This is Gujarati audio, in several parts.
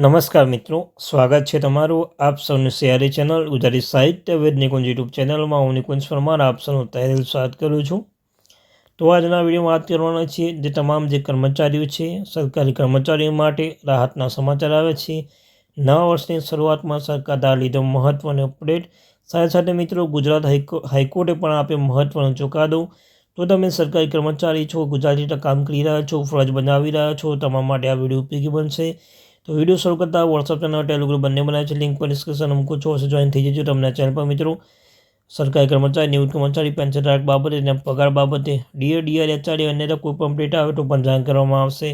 નમસ્કાર મિત્રો, સ્વાગત છે તમારું આપ સૌની સિયારી ચેનલ ગુજરાતી સાહિત્ય વેદ નિકુંજ યુટ્યુબ ચેનલમાં. હું નિકુંજ પરમાર, આપ સૌનું તહેલ સ્વાગત કરું છું. તો આજના વિડીયોમાં વાત કરવાના છીએ જે તમામ જે કર્મચારીઓ છે, સરકારી કર્મચારીઓ માટે રાહતના સમાચાર આવે છે. નવા વર્ષની શરૂઆતમાં સરકાર દ્વારા લીધો મહત્ત્વનો અપડેટ. સાથે સાથે મિત્રો, ગુજરાત હાઈકો, હાઈકોર્ટે પણ આપ્યો મહત્ત્વનો ચુકાદો. તો તમે સરકારી કર્મચારી છો ગુજરાતી કામ કરી રહ્યા છો, ફરજ બનાવી રહ્યા છો, તમારા માટે આ વીડિયો ઉપયોગી બનશે. તો વીડિયો શરૂ કરતા વોટ્સઅપ ચેનલ ટેલિગ્રુપ બંને બનાવે છે. લિંક પર ડિસ્કશન મૂકું છો. જોઈન થઈ જજો તમને ચેનલ પર મિત્રો. સરકારી કર્મચારી, નિવૃત્ત કર્મચારી પેન્શન રાખ બાબતે અને પગાર બાબતે ડીએ ડીઆર એચઆરડી અન્ય કોઈ પણ અપડેટ આવે તો પણ જાણ કરવામાં આવશે.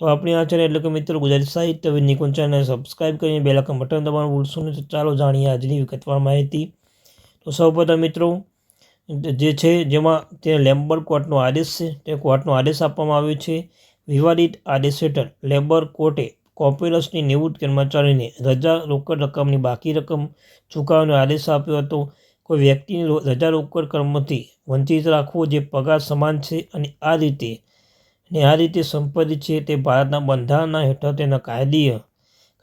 તો આપણી આ ચેનલ એટલે કે મિત્રો ગુજરાતી સાહિત્ય નિકુંજ ચેનલને સબસ્ક્રાઈબ કરીને બે લાખ બટન દબાવવાનું ભૂલશો નહીં. તો ચાલો જાણીએ આજની વિગતવાર માહિતી. તો સૌપ્રથમ મિત્રો, જે છે જેમાં તે લેમ્બર કોર્ટનો આદેશ છે. તે કોર્ટનો આદેશ આપવામાં આવ્યો છે. વિવાદિત આદેશ હેઠળ લેબર કોર્ટે કોર્પોરેશનની નિવૃત્ત કર્મચારીને રજા રોકડ રકમની બાકી રકમ ચૂકવવાનો આદેશ આપ્યો હતો. કોઈ વ્યક્તિને રજા રોકડ કર્મથી વંચિત રાખવો જે પગાર સમાન છે અને આ રીતે, ને આ રીતે સંપત્તિ છે તે ભારતના બંધારણના હેઠળ તેના કાયદીય,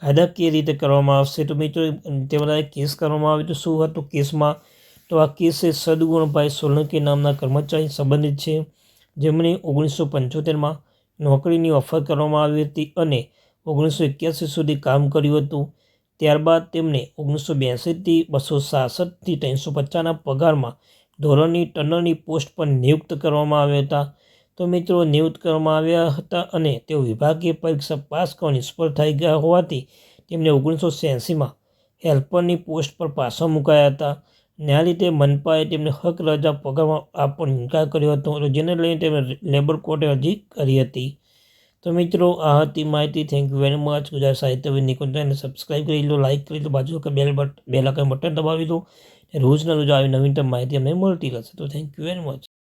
કાયદાકીય રીતે કરવામાં આવશે. તો મિત્રો તે બધા કેસ કરવામાં આવ્યો તો શું હતું કેસમાં? તો આ કેસ સદગુણભાઈ સોલંકી નામના કર્મચારી સંબંધિત છે. જેમણે ઓગણીસો પંચોતેરમાં નોકરીની ઓફર કરવામાં આવી હતી અને ઓગણીસો એક્યાસી સુધી કામ કર્યું હતું. ત્યારબાદ તેમને ઓગણીસો બ્યાસીથી બસો સાસઠથી ત્રણસો પચાસના પગારમાં ધોરણની ટનલની પોસ્ટ પર નિયુક્ત કરવામાં આવ્યા હતા. તો મિત્રો, નિયુક્ત કરવામાં આવ્યા હતા અને તેઓ વિભાગીય પરીક્ષા પાસ કરવા નિષ્ફળ થઈ ગયા હોવાથી તેમને ઓગણીસો છ્યાસીમાં હેલ્પરની પોસ્ટ પર પાછા મુકાયા હતા. ને આ રીતે મનપાએ તેમને હક રજા પગારમાં આપવાનો ઇનકાર કર્યો હતો જેને લઈને તેમણે લેબર કોર્ટે અરજી કરી હતી. તો મિત્રો, આ હતી માહિતી. Thank you very much Gujarat સાહિત્ય નિકુંજને સબસ્ક્રાઈબ કરી લો લાઇક કરી લો, બાજુ કે bell but bell icon button દબાવી દો. રોજના રોજ આવી નવીનતમ માહિતી અમને મળતી રહેશે. તો થેન્ક યુ વેરી મચ